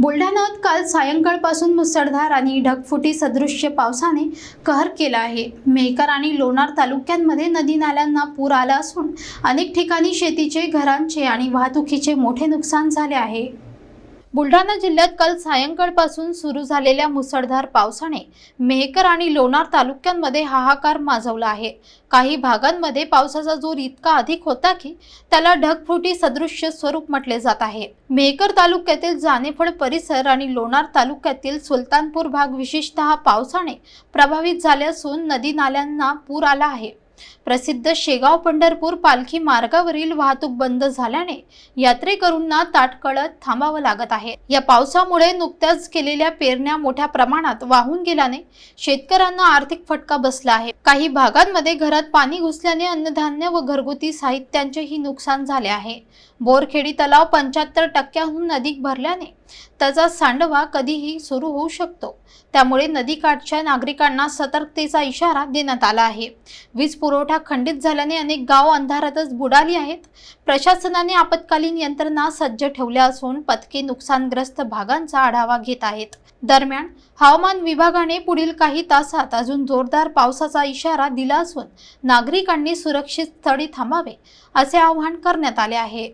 बुलढाण्यात काल सायंकाळपासून मुसळधार आणि ढगफुटी सदृश्य पावसाने कहर केला आहे. मेहकर आणि लोणार तालुक्यांमध्ये नदी नाल्यांना पूर आला असून अनेक ठिकाणी शेतीचे घरांचे आणि वाहतुकीचे मोठे नुकसान झाले आहे. बुलढाणा जिल्ह्यात काल सायंकाळपासून सुरू झालेल्या मुसळधार पावसाने मेहकर आणि लोणार तालुक्यांमध्ये हाहाकार माजवला आहे. काही भागांमध्ये पावसाचा जोर इतका अधिक होता की त्याला ढगफुटी सदृश्य स्वरूप म्हटले जात आहे. मेहकर तालुक्यातील जानेफळ परिसर आणि लोणार तालुक्यातील सुलतानपूर भाग विशेषतः पावसाने प्रभावित झाले असून नदी नाल्यांना पूर आला आहे. प्रसिद्ध शेगाव पंढरपूर पालखी मार्गावरील वाहतूक बंद झाल्याने यात्रेकरूंना ताटकळत थांबावं लागत आहे. या पावसामुळे नुकत्याच केलेल्या पेरण्या मोठ्या प्रमाणात वाहून गेल्याने शेतकऱ्यांना आर्थिक फटका बसला आहे. काही भागांमध्ये घरात पाणी घुसल्याने अन्नधान्य व घरगुती साहित्यांचेही नुकसान झाले आहे. बोरखेडी तलाव पंच्याहत्तर टक्क्याहून अधिक भरल्याने त्याचा सांडवा कधीही सुरू होऊ शकतो. त्यामुळे नदीकाठच्या नागरिकांना सतर्कतेचा इशारा देण्यात आला आहे. वीज पुरवठा खंडित झाल्याने अनेक गाव अंधारातच बुडाली आहेत. प्रशासनाने आपत्कालीन यंत्रणा सज्ज ठेवल्या असून पथके नुकसानग्रस्त भागांचा आढावा घेत आहेत. दरम्यान हवामान विभागाने पुढील काही तासात अजून जोरदार पावसाचा इशारा दिला असून नागरिकांनी सुरक्षित स्थळी थांबावे असे आवाहन करण्यात आले आहे.